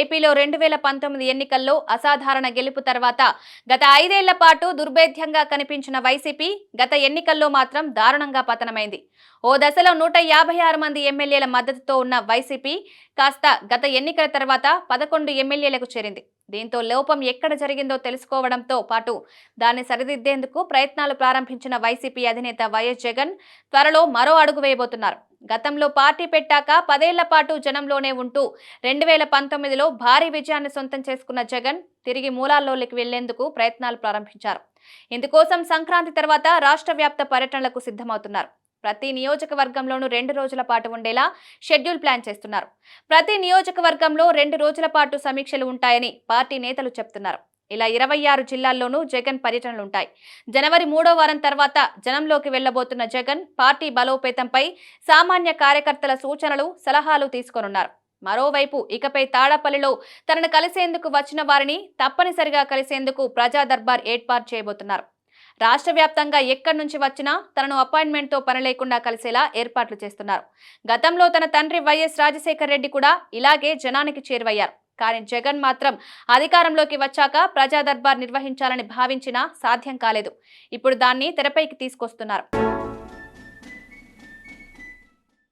ఏపీలో రెండు వేల పంతొమ్మిది ఎన్నికల్లో అసాధారణ గెలుపు తర్వాత గత ఐదేళ్ళ పాటు దుర్భేద్యంగా కనిపించిన వైసీపీ గత ఎన్నికల్లో మాత్రం దారుణంగా పతనమైంది. ఓ దశలో నూట యాభై ఆరు మంది ఎమ్మెల్యేల మద్దతుతో ఉన్న వైసీపీ కాస్త గత ఎన్నికల తర్వాత పదకొండు ఎమ్మెల్యేలకు చేరింది. దీంతో లోపం ఎక్కడ జరిగిందో తెలుసుకోవడంతో పాటు దాన్ని సరిదిద్దేందుకు ప్రయత్నాలు ప్రారంభించిన వైసీపీ అధినేత వైఎస్ జగన్ త్వరలో మరో అడుగు వేయబోతున్నారు. గతంలో పార్టీ పెట్టాక పదేళ్ళ పాటు జనంలోనే ఉంటూ రెండు వేల పంతొమ్మిదిలో భారీ విజయాన్ని సొంతం చేసుకున్న జగన్ తిరిగి మూలాల్లోకి వెళ్ళేందుకు ప్రయత్నాలు ప్రారంభించారు. ఇందుకోసం సంక్రాంతి తర్వాత రాష్ట్ర వ్యాప్త పర్యటనలకు సిద్ధమవుతున్నారు. ప్రతి నియోజకవర్గంలోనూ రెండు రోజుల పాటు ఉండేలా షెడ్యూల్ ప్లాన్ చేస్తున్నారు. ప్రతి నియోజకవర్గంలో రెండు రోజుల పాటు సమీక్షలు ఉంటాయని పార్టీ నేతలు చెప్తున్నారు. ఇలా ఇరవై ఆరు జిల్లాల్లోనూ జగన్ పర్యటనలుంటాయి. జనవరి మూడో వారం తర్వాత జనంలోకి వెళ్ళబోతున్న జగన్ పార్టీ బలోపేతంపై సామాన్య కార్యకర్తల సూచనలు సలహాలు తీసుకోనున్నారు. మరోవైపు ఇకపై తాడపల్లిలో తనను కలిసేందుకు వచ్చిన వారిని తప్పనిసరిగా కలిసేందుకు ప్రజా దర్బార్ ఏర్పాటు చేయబోతున్నారు. రాష్ట్ర వ్యాప్తంగా ఎక్కడి నుంచి వచ్చినా తనను అపాయింట్మెంట్తో పని లేకుండా కలిసేలా ఏర్పాట్లు చేస్తున్నారు. గతంలో తన తండ్రి వైఎస్ రాజశేఖర్ రెడ్డి కూడా ఇలాగే జనానికి చేరువయ్యారు. కానీ జగన్ మాత్రం అధికారంలోకి వచ్చాక ప్రజా దర్బార్ నిర్వహించాలని భావించినా సాధ్యం కాలేదు. ఇప్పుడు దాన్ని తెరపైకి తీసుకొస్తున్నారు.